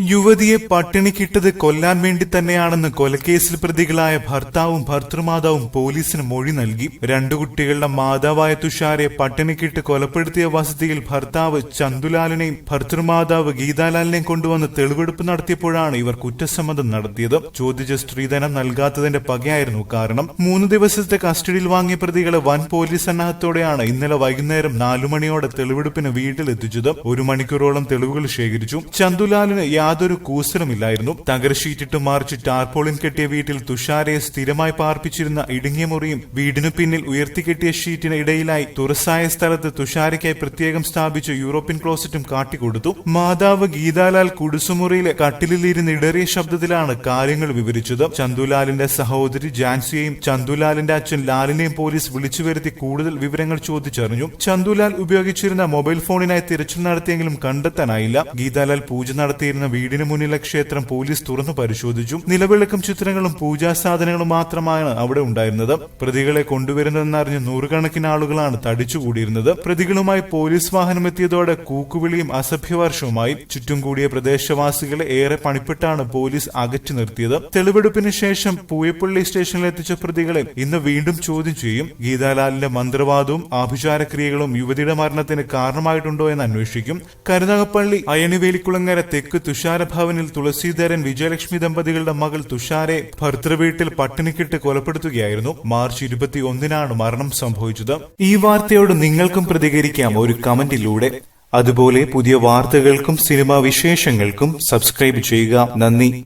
യുവതിയെ പട്ടിണിക്കിട്ടത് കൊല്ലാൻ വേണ്ടി തന്നെയാണെന്ന് കൊലക്കേസിൽ പ്രതികളായ ഭർത്താവും ഭർത്തൃമാതാവും പോലീസിന് മൊഴി നൽകി. രണ്ടു കുട്ടികളുടെ മാതാവായ തുഷാരെ പട്ടിണിക്കിട്ട് കൊലപ്പെടുത്തിയ വസതിയിൽ ഭർത്താവ് ചന്തുലാലിനെയും ഭർത്തൃമാതാവ് ഗീതാലാലിനെയും കൊണ്ടുവന്ന് തെളിവെടുപ്പ് നടത്തിയപ്പോഴാണ് ഇവർ കുറ്റസമ്മതം നടത്തിയത്. ചോദിച്ച സ്ത്രീധനം നൽകാത്തതിന്റെ പകയായിരുന്നു കാരണം. മൂന്ന് ദിവസത്തെ കസ്റ്റഡിയിൽ വാങ്ങിയ പ്രതികളെ വൻ പോലീസ് സന്നാഹത്തോടെയാണ് ഇന്നലെ വൈകുന്നേരം നാലു മണിയോടെ തെളിവെടുപ്പിന് വീട്ടിലെത്തിച്ചത്. ഒരു മണിക്കൂറോളം തെളിവുകൾ ശേഖരിച്ചു. ചന്തുലാലിന് യാതൊരു കൂസലുമില്ലായിരുന്നു. തകർഷീറ്റിട്ട് മറിച്ച് ടാർപോളിൻ കെട്ടിയ വീട്ടിൽ തുഷാരെ സ്ഥിരമായി പാർപ്പിച്ചിരുന്ന ഇടുങ്ങിയ മുറിയും വീടിനു പിന്നിൽ ഉയർത്തിക്കെട്ടിയ ഷീറ്റിന് ഇടയിലായി തുറസായ സ്ഥലത്ത് തുഷാരയ്ക്കായി പ്രത്യേകം സ്ഥാപിച്ച യൂറോപ്യൻ ക്ലോസറ്റും കാട്ടിക്കൊടുത്തു. മാതാവ് ഗീതാലാൽ കുടുസുമുറിയിലെ കട്ടിലിലിരുന്ന് ഇടറിയ ശബ്ദത്തിലാണ് കാര്യങ്ങൾ വിവരിച്ചത്. ചന്തുലാലിന്റെ സഹോദരി ജാൻസിയെയും ചന്തുലാലിന്റെ അച്ഛൻ ലാലിനെയും പോലീസ് വിളിച്ചു വരുത്തി കൂടുതൽ വിവരങ്ങൾ ചോദിച്ചറിഞ്ഞു. ചന്തുലാൽ ഉപയോഗിച്ചിരുന്ന മൊബൈൽ ഫോണിനായി തിരച്ചിൽ നടത്തിയെങ്കിലും കണ്ടെത്താനായില്ല. ഗീതാലാൽ പൂജ നടത്തിയിരുന്ന വീടിന് മുന്നിലെ ക്ഷേത്രം പോലീസ് തുറന്നു പരിശോധിച്ചു നിലവിളക്കും ചിത്രങ്ങളും പൂജാ സാധനങ്ങളും മാത്രമാണ് അവിടെ ഉണ്ടായിരുന്നത്. പ്രതികളെ കൊണ്ടുവരുന്നതെന്നറിഞ്ഞ് നൂറുകണക്കിന് ആളുകളാണ് തടിച്ചുകൂടിയിരുന്നത്. പ്രതികളുമായി പോലീസ് വാഹനം എത്തിയതോടെ കൂക്കുവിളിയും അസഭ്യവർഷവുമായി. ചുറ്റും കൂടിയ പ്രദേശവാസികളെ ഏറെ പണിപ്പെട്ടാണ് പോലീസ് അകറ്റി നിർത്തിയത്. തെളിവെടുപ്പിന് ശേഷം പൂയപ്പള്ളി സ്റ്റേഷനിൽ എത്തിച്ച പ്രതികളെ ഇന്ന് വീണ്ടും ചോദ്യം ചെയ്യും. ഗീതാലാലിന്റെ മന്ത്രവാദവും ആഭിചാരക്രിയകളും യുവതിയുടെ മരണത്തിന് കാരണമായിട്ടുണ്ടോ എന്ന് അന്വേഷിക്കും. കരുനാഗപ്പള്ളി അയണിവേലിക്കുളങ്ങര തെക്ക് തുഷാരഭവനിൽ തുളസീധരൻ വിജയലക്ഷ്മി ദമ്പതികളുടെ മകൾ തുഷാരെ ഭർത്തൃവീട്ടിൽ പട്ടിണിക്കിട്ട് കൊലപ്പെടുത്തുകയായിരുന്നു. മാർച്ച് ഇരുപത്തി ഒന്നിനാണ് മരണം സംഭവിച്ചത്. ഈ വാർത്തയോട് നിങ്ങൾക്കും പ്രതികരിക്കാം ഒരു കമന്റിലൂടെ. അതുപോലെ പുതിയ വാർത്തകൾക്കും സിനിമാ വിശേഷങ്ങൾക്കും സബ്സ്ക്രൈബ് ചെയ്യുക. നന്ദി.